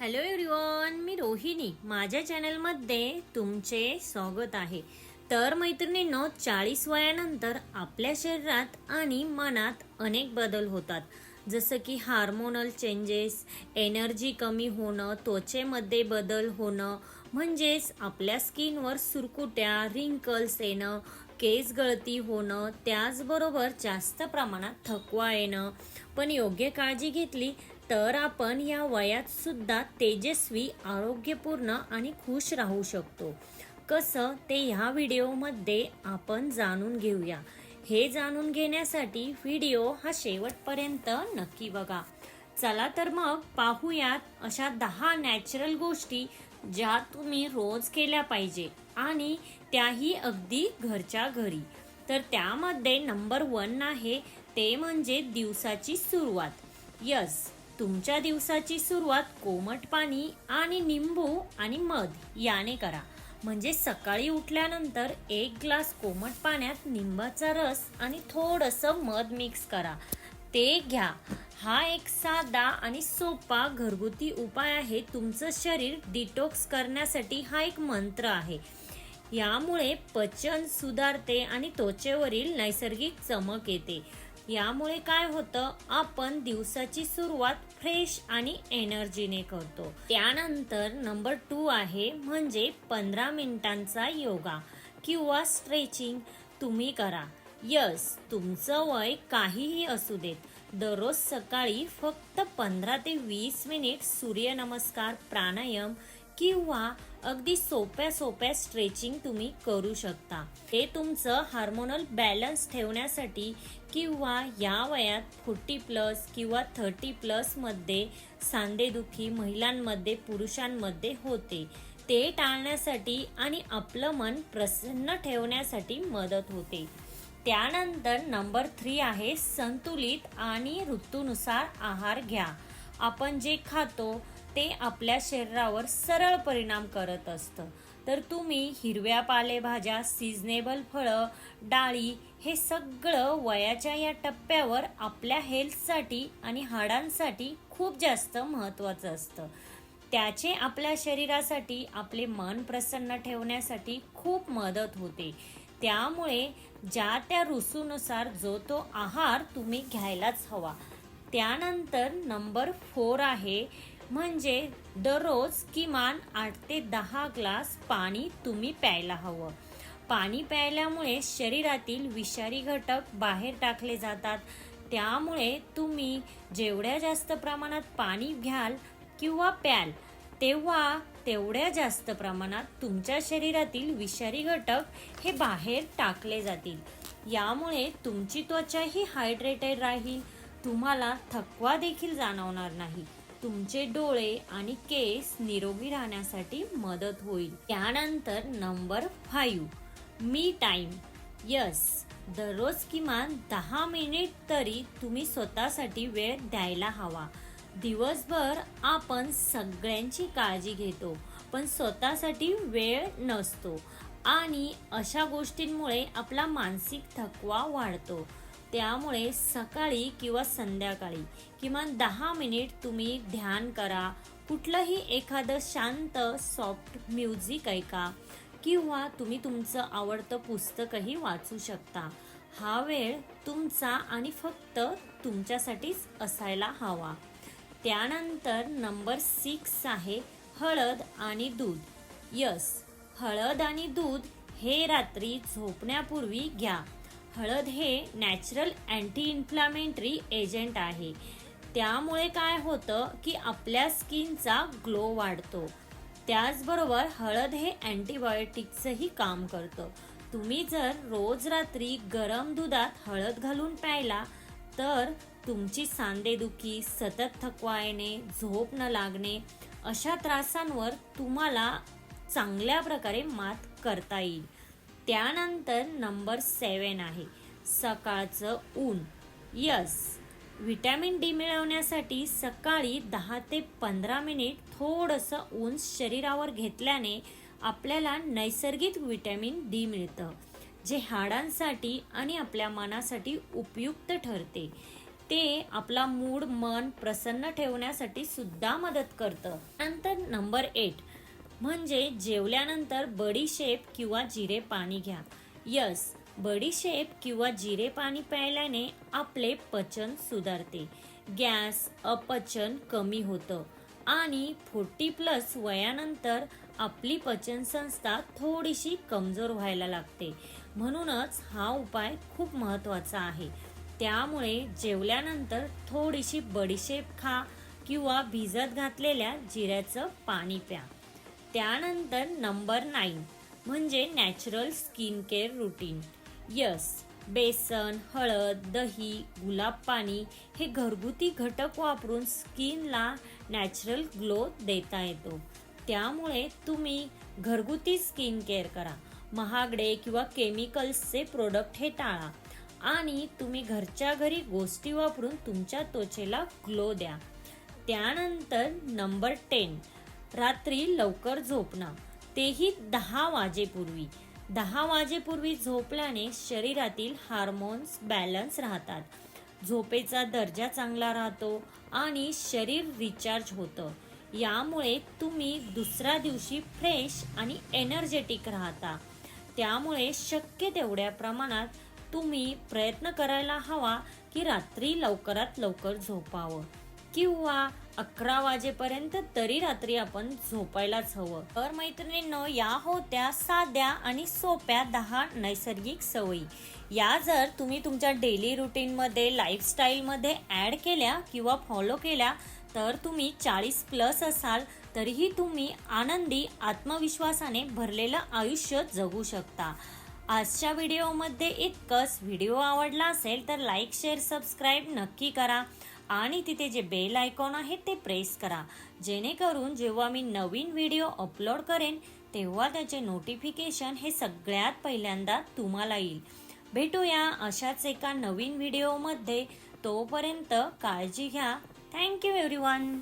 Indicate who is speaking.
Speaker 1: Hello everyone मी रोहिणी. माझ्या चॅनलमध्ये तुमचे स्वागत आहे. तर मैत्रिणींनो चाळीस वयानंतर आपल्या शरीरात आणि मनात अनेक बदल होतात. जसं की हार्मोनल चेंजेस एनर्जी कमी होणं त्वचेमध्ये बदल होणं म्हणजेच आपल्या स्किनवर सुरकुट्या रिंकल्स येणं केस गळती होणं त्याचबरोबर जास्त प्रमाणात थकवा येणं. पण योग्य काळजी घेतली तर आपण या वयात सुद्धा तेजस्वी आरोग्यपूर्ण आणि खुश राहू शकतो. कसं ते ह्या व्हिडिओमध्ये आपण जाणून घेऊया. हे जाणून घेण्यासाठी व्हिडिओ हा शेवटपर्यंत नक्की बघा. चला तर मग पाहूयात अशा दहा नॅचरल गोष्टी ज्या तुम्ही रोज केल्या पाहिजे. आणि त्याही अगदी घरच्या घरी. तर त्यामध्ये नंबर वन आहे ते म्हणजे दिवसाची सुरुवात. यस तुमच्या दिवसाची सुरुवात कोमट पाणी आणि निंबू आणि मध याने करा. म्हणजे सकाळी उठल्यानंतर एक ग्लास कोमट पाण्यात निंबाचा रस आणि थोडंसं मध मिक्स करा. ते घ्या. हा एक साधा आणि सोपा घरगुती उपाय आहे. तुमचं शरीर डिटॉक्स करण्यासाठी हा एक मंत्र आहे. यामुळे पचन सुधारते आणि त्वचेवरील नैसर्गिक चमक येते. यामुळे काय होतं? आपण दिवसाची सुरुवात फ्रेश आणि एनर्जीने करतो. त्यानंतर नंबर टू आहे म्हणजे पंधरा मिनिटांचा योगा किंवा स्ट्रेचिंग तुम्ही करा. यस तुमचं वय काहीही असू देत. दररोज सकाळी फक्त पंधरा ते वीस मिनिट सूर्यनमस्कार प्राणायाम किंवा अगदी सोप्या सोप्या स्ट्रेचिंग तुम्ही करू शकता. हे तुमचं हार्मोनल बॅलन्स ठेवण्यासाठी किंवा या वयात फोर्टी प्लस किंवा थर्टी प्लसमध्ये सांधेदुखी महिलांमध्ये पुरुषांमध्ये होते. ते टाळण्यासाठी आणि आपलं मन प्रसन्न ठेवण्यासाठी मदत होते. त्यानंतर नंबर थ्री आहे संतुलित आणि ऋतूनुसार आहार घ्या. आपण जे खातो ते आपल्या शरीरावर सरळ परिणाम करत असतं. तर तुम्ही हिरव्या पालेभाज्या सिजनेबल फळं डाळी हे सगळं वयाच्या या टप्प्यावर आपल्या हेल्थसाठी आणि हाडांसाठी खूप जास्त महत्त्वाचं असतं. त्याचे आपल्या शरीरासाठी आपले मन प्रसन्न ठेवण्यासाठी खूप मदत होते. त्यामुळे ज्या त्या ऋतूनुसार जो तो आहार तुम्ही घ्यायलाच हवा. त्यानंतर नंबर फोर आहे म्हणजे दररोज किमान आठ ते दहा ग्लास पाणी तुम्ही प्यायला हवं. पाणी प्यायल्यामुळे शरीरातील विषारी घटक बाहेर टाकले जातात. त्यामुळे तुम्ही जेवढ्या जास्त प्रमाणात पाणी घ्याल किंवा प्याल तेव्हा तेवढ्या जास्त प्रमाणात तुमच्या शरीरातील विषारी घटक हे बाहेर टाकले जातील. यामुळे तुमची त्वचाही हायड्रेटेड राहील. तुम्हाला थकवा देखील जाणवणार नाही. तुमचे डोळे आणि केस निरोगी राहण्यासाठी मदत होईल. त्यानंतर number five me time. Yes दररोज किमान दहा मिनिट तरी तुम्ही स्वतःसाठी वेळ द्यायला हवा. दिवसभर आपण सगळ्यांची काळजी घेतो पण स्वतःसाठी वेळ नसतो आणि अशा गोष्टींमुळे आपला मानसिक थकवा वाढतो. त्यामुळे सकाळी किंवा संध्याकाळी किमान दहा मिनिट तुम्ही ध्यान करा. कुठलंही एखादं शांत सॉफ्ट म्युझिक ऐका किंवा तुम्ही तुमचं आवडतं पुस्तकही वाचू शकता. हा वेळ तुमचा आणि फक्त तुमच्यासाठीच असायला हवा. त्यानंतर नंबर सिक्स आहे हळद आणि दूध. यस हळद आणि दूध हे रात्री झोपण्यापूर्वी घ्या. हळद हे नॅचरल अँटी इन्फ्लामेंटरी एजंट आहे. त्यामुळे काय होतं की आपल्या स्किनचा ग्लो वाढतो. त्याचबरोबर हळद हे अँटीबायोटिकचंही काम करतं. तुम्ही जर रोज रात्री गरम दुधात हळद घालून प्यायला तर तुमची सांधेदुखी सतत थकवा येणे झोप न लागणे अशा त्रासांवर तुम्हाला चांगल्या प्रकारे मात करता येईल. त्यानंतर नंबर सेवन आहे. सकाळचं ऊन. यस. व्हिटॅमिन डी मिळवण्यासाठी सकाळी दहा ते पंधरा मिनिट थोडंसं ऊन शरीरावर घेतल्याने आपल्याला नैसर्गिक व्हिटॅमिन डी मिळतं जे हाडांसाठी आणि आपल्या मनासाठी उपयुक्त ठरते. ते आपला मूड मन प्रसन्न ठेवण्यासाठी सुद्धा मदत करतं. नंतर नंबर एट. म्हणजे जेवल्यानंतर बडीशेप किंवा जिरे पाणी घ्या. यस बडीशेप किंवा जिरे पाणी प्यायल्याने आपले पचन सुधारते. गॅस अपचन कमी होतं आणि फोर्टी प्लस वयानंतर आपली पचनसंस्था थोडीशी कमजोर व्हायला लागते. म्हणूनच हा उपाय खूप महत्त्वाचा आहे. त्यामुळे जेवल्यानंतर थोडीशी बडीशेप खा किंवा भिजत घातलेल्या जिऱ्याचं पाणी प्या. त्यानंतर नंबर नाईन म्हणजे natural skin care routine yes बेसन हळद दही गुलाब पाणी हे घरगुती घटक वापरून स्किनला नॅचरल ग्लो देता येतो. त्यामुळे तुम्ही घरगुती स्किन केअर करा. महागडे किंवा केमिकल्सचे प्रोडक्ट हे टाळा. आणि तुम्ही घरच्या घरी गोष्टी वापरून तुमच्या त्वचेला ग्लो द्या. त्यानंतर नंबर टेन रात्री लवकर झोपणं. तेही दहा वाजेपूर्वी. दहा वाजेपूर्वी झोपल्याने शरीरातील हार्मोन्स बॅलन्स राहतात. झोपेचा दर्जा चांगला राहतो आणि शरीर रिचार्ज होतं. यामुळे तुम्ही दुसऱ्या दिवशी फ्रेश आणि एनर्जेटिक राहता. त्यामुळे शक्य तेवढ्या प्रमाणात तुम्ही प्रयत्न करायला हवा की रात्री लवकरात लवकर झोपावं. किंवा अकरा वाजेपर्यंत तरी रात्री आपण झोपायलाच हवं. तर मैत्रिणींनो या होत्या साध्या आणि सोप्या दहा नैसर्गिक सवयी. या जर तुम्ही तुमच्या डेली रुटीनमध्ये लाईफस्टाईलमध्ये ॲड केल्या किंवा फॉलो केल्या तर तुम्ही चाळीस प्लस असाल तरीही तुम्ही आनंदी आत्मविश्वासाने भरलेलं आयुष्य जगू शकता. आजच्या व्हिडिओमध्ये इतकंच. व्हिडिओ आवडला असेल तर लाईक शेअर सबस्क्राईब नक्की करा. आणि तिथे जे बेल आयकॉन आहे ते प्रेस करा. जेणेकरून जेव्हा मी नवीन व्हिडिओ अपलोड करेन तेव्हा त्याचे नोटिफिकेशन हे सगळ्यात पहिल्यांदा तुम्हाला येईल. भेटूया अशाच एका नवीन व्हिडिओमध्ये. तोपर्यंत काळजी घ्या. Thank you everyone.